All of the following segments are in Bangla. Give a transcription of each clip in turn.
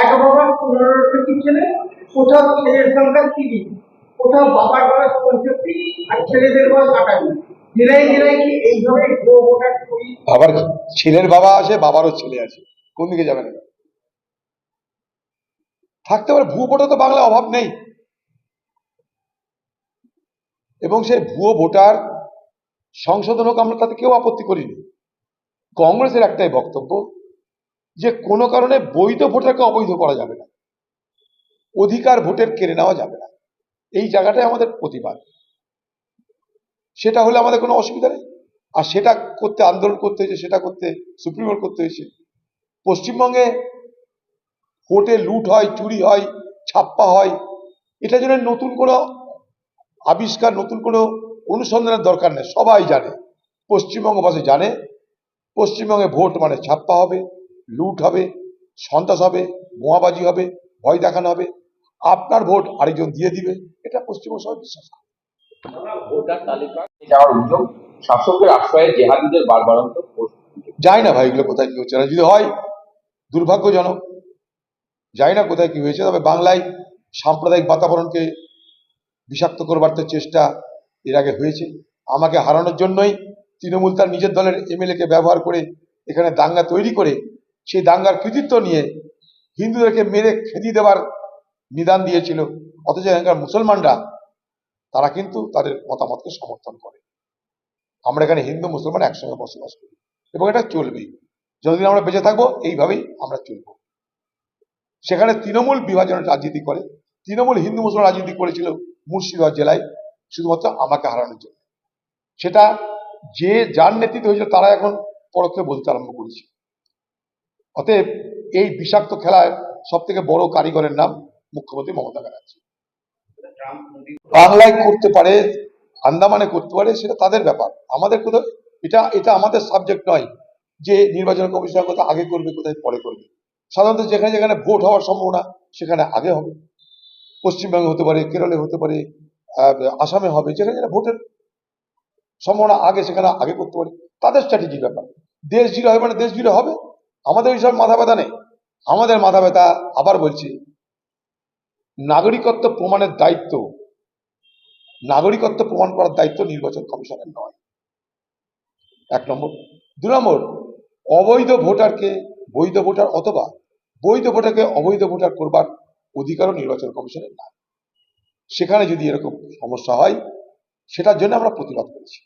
এক বাবার ছেলে, কোথাও ছেলের সংখ্যা তিরিশ। কোথাও বাবার বয়স পঁয়ষট্টি, আর ছেলেদের বয়স জেলায় জেলায় কি এইভাবে আবার ছেলের বাবা আছে, বাবারও ছেলে আছে। কোন দিকে যাবেন থাকতে পারে, ভুয়ো ভোটার তো বাংলায় অভাব নেই। এবং সেই ভুয়ো ভোটার সংশোধন হোক, আমরা তাতে কেউ আপত্তি করিনি। কংগ্রেসের একটাই বক্তব্য যে কোনো কারণে বৈধ ভোটারকে অবৈধ করা যাবে না। অধিকার ভোটের কেড়ে নেওয়া যাবে না। এই জায়গাটাই আমাদের প্রতিবাদ। সেটা হলে আমাদের কোনো অসুবিধা নেই। আর সেটা করতে, আন্দোলন করতে হয়েছে, সেটা করতে, সুপ্রিম কোর্ট করতে হয়েছে। পশ্চিমবঙ্গে ভোটে লুট হয়, চুরি হয়, ছাপ্পা হয় এটা জন্য নতুন কোনো আবিষ্কার, নতুন কোনো অনুসন্ধানের দরকার নেই। সবাই জানে। পশ্চিমবঙ্গবাসী জানে। পশ্চিমবঙ্গে ভোট মানে ছাপ্পা হবে। লুট হবে সন্ত্রাস হবে বোমাবাজি হবে ভয় দেখানো হবে। আপনার ভোট আরেকজন দিয়ে দিবে। এটা পশ্চিমবঙ্গ সবাই বিশ্বাস করে। ভোটার তালিকা যাওয়ার অভিযোগ শাসকের আশ্রয়ে জেহাদিদের বারবারন্ত পোস্ট যায় না ভাই এগুলো কোথায় কি হচ্ছে? না যদি হয় দুর্ভাগ্যজনক। জানি না কোথায় কি হয়েছে তবে বাংলায় সাম্প্রদায়িক বাতাবরণকে বিষাক্ত করবার তো চেষ্টা এর আগে হয়েছে। আমাকে হারানোর জন্যই তৃণমূল তার নিজের দলের এমএলএ কে ব্যবহার করে এখানে দাঙ্গা তৈরি করে সেই দাঙ্গার কৃতিত্ব নিয়ে হিন্দুদেরকে মেরে খেদি দেওয়ার নিদান দিয়েছিল। অথচ এখানকার মুসলমানরা, তারা কিন্তু তাদের মতামতকে সমর্থন করে। আমরা এখানে হিন্দু, মুসলমান একসঙ্গে বসবাস করি এবং এটা চলবেই। যতদিন আমরা বেঁচে থাকব, এইভাবেই আমরা চলব। সেখানে তৃণমূল বিভাজনের রাজনীতি করে। তৃণমূল হিন্দু, মুসলমান রাজনীতি করেছিল মুর্শিদাবাদ জেলায়, শুধুমাত্র আমাকে হারানোর জন্য। সেটা যে যার নেতৃত্ব হয়েছিল, তারা এখন পরোক্ষে বলতে আরম্ভ করেছে। অতএব এই বিষাক্ত খেলায় সব থেকে বড় কারিগরের নাম মুখ্যমন্ত্রী মমতা ব্যানার্জি। বাংলায় করতে পারে, আন্দামানে করতে পারে, সেটা তাদের ব্যাপার। আমাদের কোথাও এটা এটা আমাদের সাবজেক্ট নয় যে নির্বাচন কমিশনের কোথায় আগে করবে, কোথায় পরে করবে। সাধারণত যেখানে যেখানে ভোট হওয়ার সম্ভাবনা, সেখানে আগে হবে। পশ্চিমবঙ্গে হতে পারে, কেরলে হতে পারে আসামে হবে, যেখানে যেখানে ভোটের সম্ভাবনা আগে, সেখানে আগে করতে পারে। তাদের স্ট্র্যাটেজি ব্যাপার। দেশ জুড়ে হবে মানে দেশ জুড়ে হবে? আমাদের ওইসব মাথা ব্যথা নেই। আমাদের মাথা ব্যথা, আবার বলছি, নাগরিকত্ব প্রমাণের দায়িত্ব, নাগরিকত্ব প্রমাণ করার দায়িত্ব নির্বাচন কমিশনের নয়। এক নম্বর। দু নম্বর, অবৈধ ভোটারকে, বৈধ ভোটার অথবা বৈধ ভোটারকে অবৈধ ভোটার করবার অধিকারও নির্বাচন কমিশনের নাই। সেখানে যদি এরকম সমস্যা হয়, সেটার জন্য আমরা প্রতিবাদ করেছি।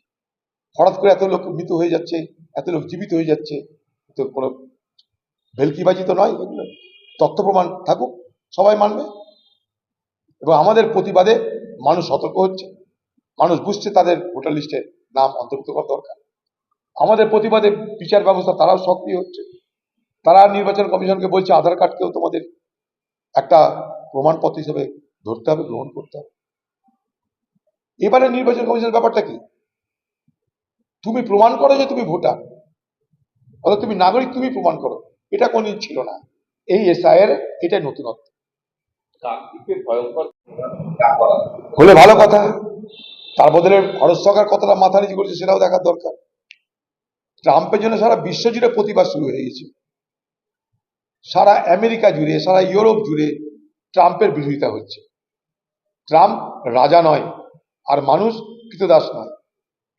হঠাৎ করে এত লোক মৃত হয়ে যাচ্ছে, এত লোক জীবিত হয়ে যাচ্ছে, তো কোনো ভেলকিবাজি তো নয়, এগুলো তথ্য প্রমাণ থাকুক, সবাই মানবে। এবং আমাদের প্রতিবাদে মানুষ সতর্ক হচ্ছে, মানুষ বুঝছে তাদের ভোটার লিস্টে নাম অন্তর্ভুক্ত করা দরকার। আমাদের প্রতিবাদে বিচার ব্যবস্থা তারাও সক্রিয় হচ্ছে। তারা নির্বাচন কমিশনকে বলছে, আধার কার্ডকেও তোমাদের একটা প্রমাণপত্র হিসেবে ধরতে হবে, গ্রহণ করতে হবে। এবারে নির্বাচন কমিশনের ব্যাপারটা কি? তুমি প্রমাণ করো যে তুমি ভোটার, অর্থাৎ তুমি নাগরিক, তুমি প্রমাণ করো। এটা কোনদিন ছিল না। এই এসআইয়ের এটাই নতুনত্ব। হলে ভালো কথা। তার বদলে ভারত সরকার কতটা মাথা নিচু করেছে সেটাও দেখার দরকার। ট্রাম্পের জন্য সারা বিশ্ব জুড়ে প্রতিবাদ শুরু হয়ে গেছে। সারা আমেরিকা জুড়ে সারা ইউরোপ জুড়ে ট্রাম্পের বিরোধিতা হচ্ছে। ট্রাম্প রাজা নয় আর মানুষ কৃতদাস নয়।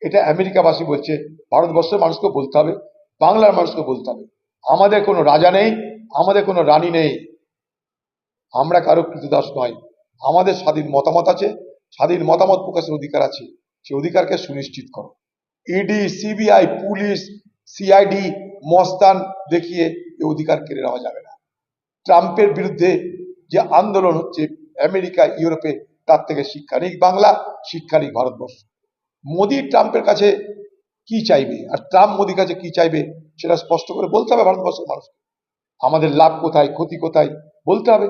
এটা আমেরিকাবাসী বলছে ভারতবর্ষের মানুষকে বলতে হবে বাংলার মানুষকে বলতে হবে। আমাদের কোনো রাজা নেই, আমাদের কোনো রানী নেই। আমরা কারও কৃতদাস নয় আমাদের স্বাধীন মতামত আছে, স্বাধীন মতামত প্রকাশের অধিকার আছে। সে অধিকারকে সুনিশ্চিত করো। ইডি সিবিআই পুলিশ সিআইডি মস্তান দেখিয়ে এ অধিকার কেড়ে নেওয়া যাবে না। ট্রাম্পের বিরুদ্ধে যে আন্দোলন হচ্ছে আমেরিকা, ইউরোপে, তার থেকে শিক্ষা নিক বাংলা শিক্ষা নিক ভারতবর্ষ। মোদি ট্রাম্পের কাছে কি চাইবে? আর ট্রাম্প মোদির কাছে কি চাইবে? সেটা স্পষ্ট করে বলতে হবে ভারতবর্ষের মানুষকে। আমাদের লাভ কোথায়, ক্ষতি কোথায়, বলতে হবে।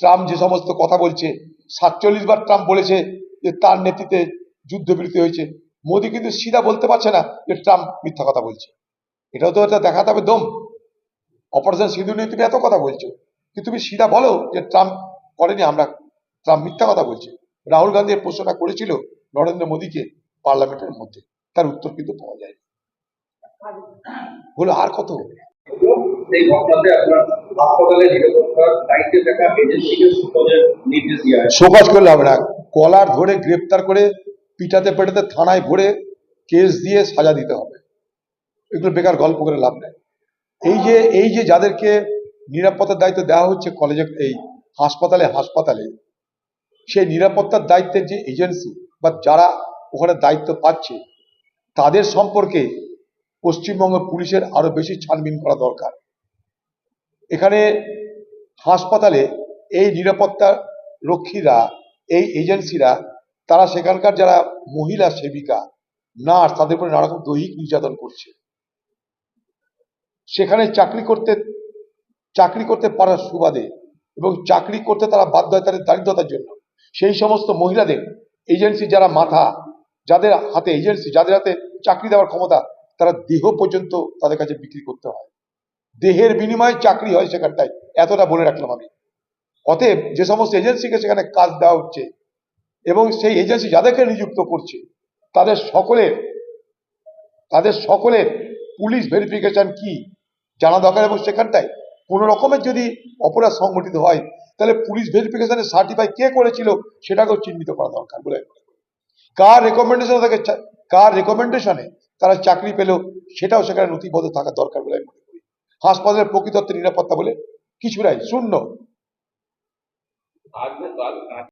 ট্রাম্প যে সমস্ত কথা বলছে, সাতচল্লিশ বার ট্রাম্প বলেছে যে তার নেতৃত্বে যুদ্ধবিরতি হয়েছে। মোদি কিন্তু সিধা বলতে পারছে না যে ট্রাম্প মিথ্যা কথা বলছে। এটাও তো এটা দেখাতে হবে দম। অপারেশন সিঁদুর নিয়ে তুমি এত কথা বলছো। কিন্তু তুমি সিধা বলো যে ট্রাম্প করেনি, আমরা ট্রাম্প মিথ্যা কথা বলছে? রাহুল গান্ধী প্রশ্নটা করেছিল নরেন্দ্র মোদীকে পার্লামেন্টের মধ্যে। তার উত্তর কিন্তু পাওয়া যায় হলো আর কত? সেই ঘটনাতে আপনার হাসপাতালে নিরাপত্তার দায়িত্বে থাকা এজেন্সিকে সুপজের নির্দেশ দেওয়া শোকজ করলে হবে না। কলার ধরে গ্রেপ্তার করে পিটাতে পেটাতে থানায় ভরে কেস দিয়ে সাজা দিতে হবে। এগুলো বেকার গল্প করে লাভ নেই। এই যে এই যে যাদেরকে নিরাপত্তার দায়িত্ব দেওয়া হচ্ছে কলেজে এই হাসপাতালে হাসপাতালে সেই নিরাপত্তার দায়িত্বের যে এজেন্সি বা যারা ওখানে দায়িত্ব পাচ্ছে তাদের সম্পর্কে পশ্চিমবঙ্গ পুলিশের আরও বেশি ছানবিন করা দরকার। এখানে হাসপাতালে এই নিরাপত্তা রক্ষীরা, এই এজেন্সিরা, তারা সেখানকার যারা মহিলা সেবিকা, নার্স, তাদের উপরে নানা রকম দৈহিক নির্যাতন করছে। সেখানে চাকরি করতে চাকরি করতে পারার সুবাদে এবং চাকরি করতে তারা বাধ্য হয় তাদের দারিদ্রতার জন্য। সেই সমস্ত মহিলাদের, এজেন্সি যারা মাথা, যাদের হাতে এজেন্সি, যাদের হাতে চাকরি দেওয়ার ক্ষমতা তারা দেহ পর্যন্ত তাদের কাছে বিক্রি করতে হয়। দেহের বিনিময়ে চাকরি হয় সেখানটায়। এতটা বলে রাখলাম আমি। অতএব যে সমস্ত এজেন্সিকে সেখানে কাজ দেওয়া হচ্ছে এবং সেই এজেন্সি যাদেরকে নিযুক্ত করছে, তাদের সকলের তাদের সকলের পুলিশ ভেরিফিকেশন কি জানা দরকার এবং সেখানটায় কোনো রকমের যদি অপরাধ সংগঠিত হয়, তাহলে পুলিশ ভেরিফিকেশনে সার্টিফাই কে করেছিল সেটাকেও চিহ্নিত করা দরকার বলে। কার। রেকমেন্ডেশন তাকে কার রেকমেন্ডেশনে তারা চাকরি পেলেও সেটাও সেখানে নথিবদ্ধ থাকা দরকার বলে আমি মনে করি। হাসপাতালের প্রকৃতত্ব নিরাপত্তা বলে কিছু নাই, শূন্য।